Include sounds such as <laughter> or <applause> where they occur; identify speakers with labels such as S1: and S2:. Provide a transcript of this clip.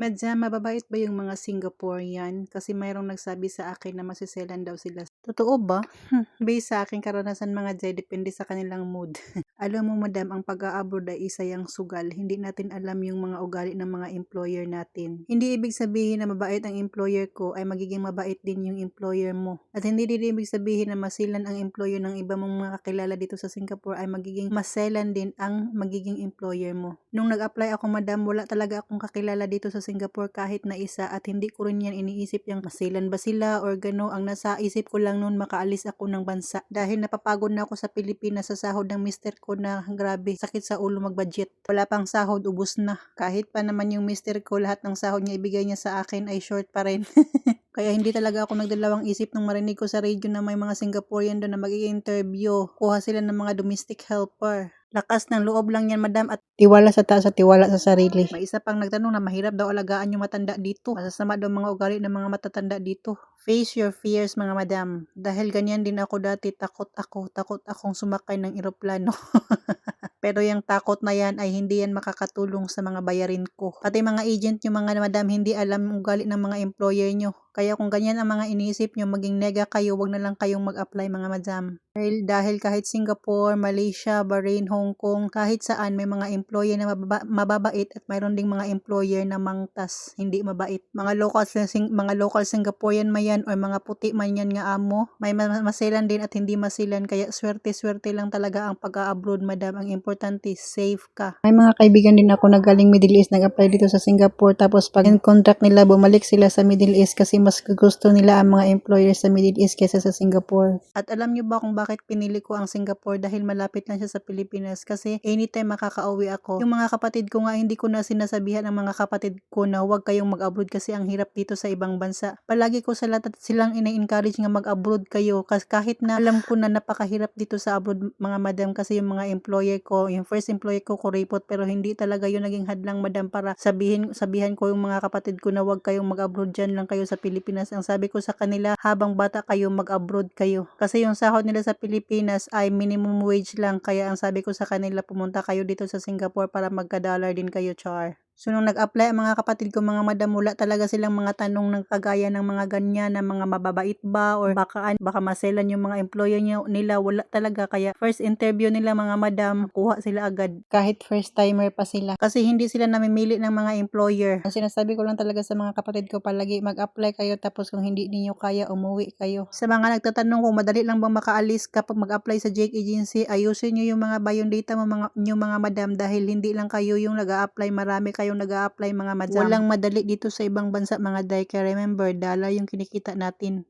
S1: Madam, mababait ba yung mga Singaporean? Kasi mayroong nagsabi sa akin na masiselan daw sila. Totoo ba? Hmm, based sa aking karanasan mga Jay, depende sa kanilang mood. <laughs> alam mo madam, ang pag-a-abroad ay isa yung sugal. Hindi natin alam yung mga ugali ng mga employer natin. Hindi ibig sabihin na mabait ang employer ko ay magiging mabait din yung employer mo. At hindi din ibig sabihin na masilan ang employer ng iba mong mga kakilala dito sa Singapore ay magiging maselan din ang magiging employer mo. Nung nag-apply ako madam, wala talaga akong kakilala dito sa Singapore kahit na isa at hindi ko rin yan iniisip yung masilan ba sila or gano. Ang nasa isip ko lang noon makaalis ako ng bansa dahil napapagod na ako sa Pilipinas sa sahod ng mister ko na grabe sakit sa ulo mag-budget. Wala pang sahod, ubos na. Kahit pa naman yung mister ko lahat ng sahod niya ibigay niya sa akin ay short pa rin. <laughs> Kaya hindi talaga ako nagdalawang isip nung marinig ko sa radio na may mga Singaporean doon na mag-i-interview. Kuha sila ng mga domestic helper. Lakas ng loob lang yan, madam, at tiwala sa taas at tiwala sa sarili. May isa pang nagtanong na mahirap daw alagaan yung matanda dito. Masasama daw mga ugali ng mga matatanda dito. Face your fears, mga madam. Dahil ganyan din ako dati, takot ako, takot akong sumakay ng eroplano. <laughs> Pero yung takot na yan ay hindi yan makakatulong sa mga bayarin ko. Pati mga agent yung mga madam hindi alam ugali ng mga employer nyo. Kaya kung ganyan ang mga iniisip nyo, maging nega kayo, wag na lang kayong mag-apply mga madam. Dahil, dahil kahit Singapore, Malaysia, Bahrain, Hong Kong, kahit saan may mga employer na mababa, mababait at mayroon ding mga employer na mangtas, hindi mabait. Mga local, sing, mga local Singaporean man yan or mga puti man yan nga amo, may masilan din at hindi masilan. Kaya swerte-swerte lang talaga ang pag-abroad madam. Ang importante, safe ka. May mga kaibigan din ako na galing Middle East, nag-apply dito sa Singapore. Tapos pag contract nila, bumalik sila sa Middle East kasi mas gusto nila ang mga employers sa Middle East kaysa sa Singapore. At alam nyo ba kung bakit pinili ko ang Singapore dahil malapit lang siya sa Pilipinas kasi anytime makakauwi ako. Yung mga kapatid ko nga hindi ko na sinasabihan ang mga kapatid ko na huwag kayong mag-abroad kasi ang hirap dito sa ibang bansa. Palagi ko sa lahat silang ina-encourage nga mag-abroad kayo kasi kahit na alam ko na napakahirap dito sa abroad mga madam kasi yung mga employer ko, yung first employer ko kuripot pero hindi talaga yun naging hadlang madam para sabihin sabihan ko yung mga kapatid ko na huwag kayong mag-abroad dyan lang kayo sa Pilipinas. Ang sabi ko sa kanila habang bata kayo mag-abroad kayo. Kasi yung sahod nila sa Pilipinas Pilipinas ay minimum wage lang. Kaya ang sabi ko sa kanila pumunta kayo dito sa Singapore para magka-dollar din kayo char. So, nung nag-apply ang mga kapatid ko, mga madam, wala talaga silang mga tanong ng kagaya ng mga ganyan, na mga mababait ba, or baka, baka maselan yung mga employer niya, nila, wala talaga. Kaya, first interview nila mga madam, kuha sila agad. Kahit first timer pa sila. Kasi hindi sila namimili ng mga employer. Ang sinasabi ko lang talaga sa mga kapatid ko, palagi mag-apply kayo, tapos kung hindi niyo kaya, umuwi kayo. Sa mga nagtatanong kung madali lang bang makaalis kapag mag-apply sa Jake Agency, ayusin niyo yung mga bayon data mo mga, nyo mga madam, dahil hindi lang kayo yung nag-a-apply, marami kayo kayong nag apply mga madam. Walang madali dito sa ibang bansa mga day. Kaya remember, dollar yung kinikita natin.